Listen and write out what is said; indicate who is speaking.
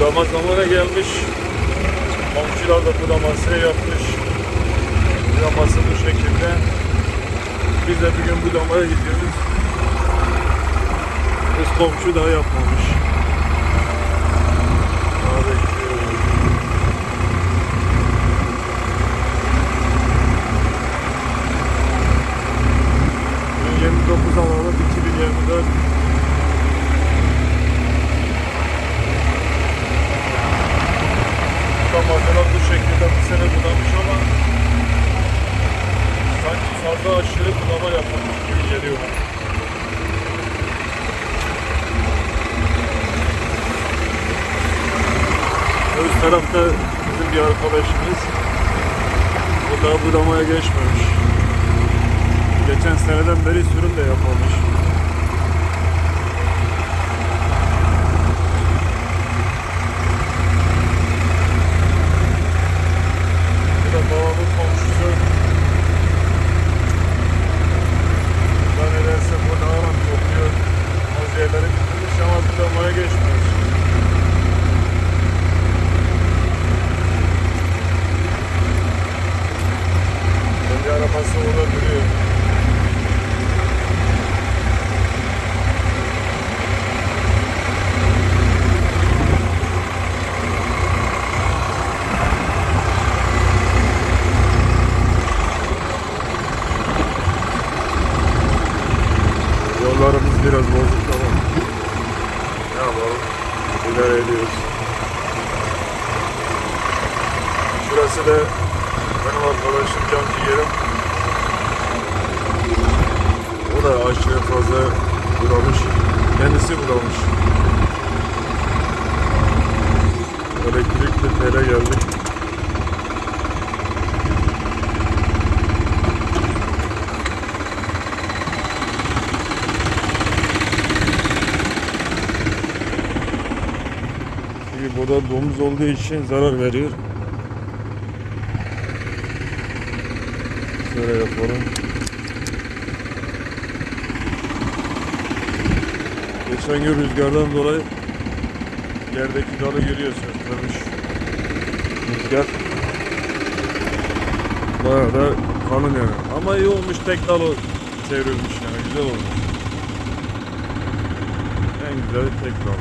Speaker 1: Budama zamanı gelmiş. Komşular da budamasını yapmış. Budaması bu şekilde. Biz de bir gün budamaya gidiyoruz. Biz komşu daha yapmamış. Öbür tarafta bizim bir arkadaşımız o daha budamaya geçmemiş. Geçen seneden beri sürüm de yapmamış. Bu da babamın komşusu. Ben nedense burada aram kokuyor. Mozelleri bitirmiş ama budamaya geçmemiş. Orada duruyor. Yollarımız biraz bozuk ama ne yapalım? İdare ediyoruz. Şurası da benim arkadaşım can ciğerim. O da aşırı fazla bulamış. Kendisi bulamış. Elektrikli tele geldik. Çünkü burada domuz olduğu için zarar veriyor. Şöyle yapalım. Geçen gün rüzgardan dolayı yerdeki dalı görüyorsunuz. Kırmış. Rüzgar. Bayağı da kalın yani. Ama iyi olmuş tek dal çevrilmiş yani güzel olmuş. En güzeli tek dal.